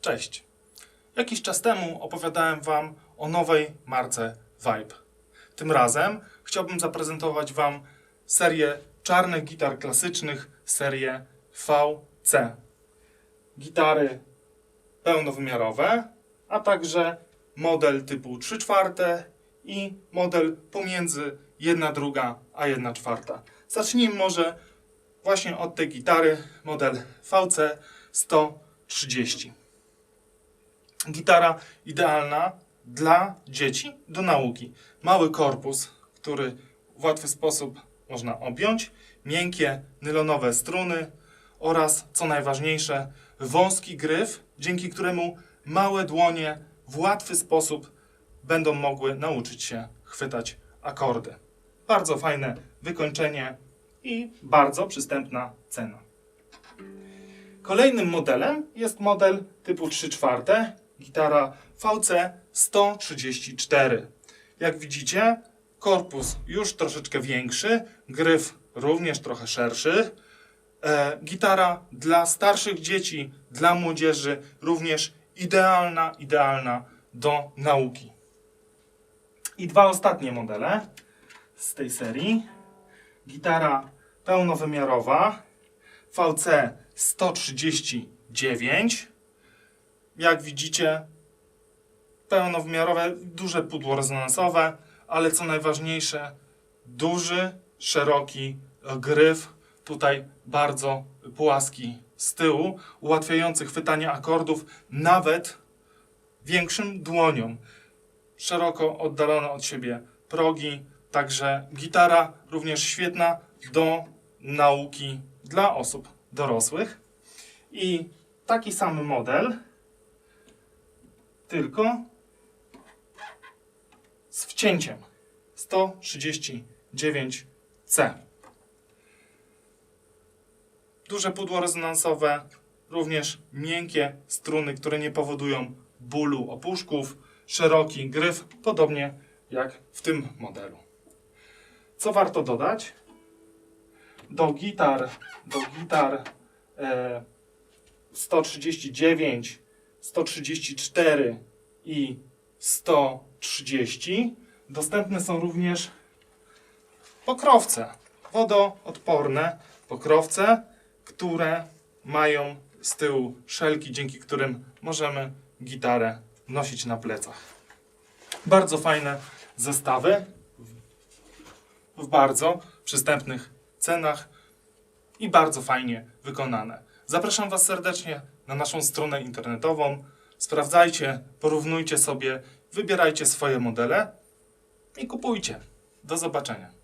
Cześć. Jakiś czas temu opowiadałem Wam o nowej marce Vibe. Tym razem chciałbym zaprezentować Wam serię czarnych gitar klasycznych, serię VC. Gitary pełnowymiarowe, a także model typu 3 czwarte i model pomiędzy 1 druga a 1 czwarta. Zacznijmy może właśnie od tej gitary, model VC 130. Gitara idealna dla dzieci do nauki. Mały korpus, który w łatwy sposób można objąć, miękkie nylonowe struny oraz, co najważniejsze, wąski gryf, dzięki któremu małe dłonie w łatwy sposób będą mogły nauczyć się chwytać akordy. Bardzo fajne wykończenie i bardzo przystępna cena. Kolejnym modelem jest model typu 3 czwarte, gitara VC 134. Jak widzicie, korpus już troszeczkę większy, gryf również trochę szerszy. E, gitara dla starszych dzieci, dla młodzieży również idealna, idealna do nauki. I dwa ostatnie modele z tej serii. Gitara pełnowymiarowa VC 139. Jak widzicie, pełnowymiarowe, duże pudło rezonansowe, ale co najważniejsze, duży, szeroki gryf, tutaj bardzo płaski z tyłu, ułatwiający chwytanie akordów nawet większym dłoniom. Szeroko oddalone od siebie progi, także gitara również świetna do nauki dla osób dorosłych. I taki sam model, tylko z wcięciem 139C. Duże pudło rezonansowe, również miękkie struny, które nie powodują bólu opuszków, szeroki gryf, podobnie jak w tym modelu. Co warto dodać? Do gitar, do gitar e, 139, 134 i 130 dostępne są również pokrowce wodoodporne, pokrowce, które mają z tyłu szelki, dzięki którym możemy gitarę nosić na plecach. Bardzo fajne zestawy w bardzo przystępnych cenach i bardzo fajnie wykonane. Zapraszam Was serdecznie na naszą stronę internetową. Sprawdzajcie, porównujcie sobie, wybierajcie swoje modele i kupujcie. Do zobaczenia.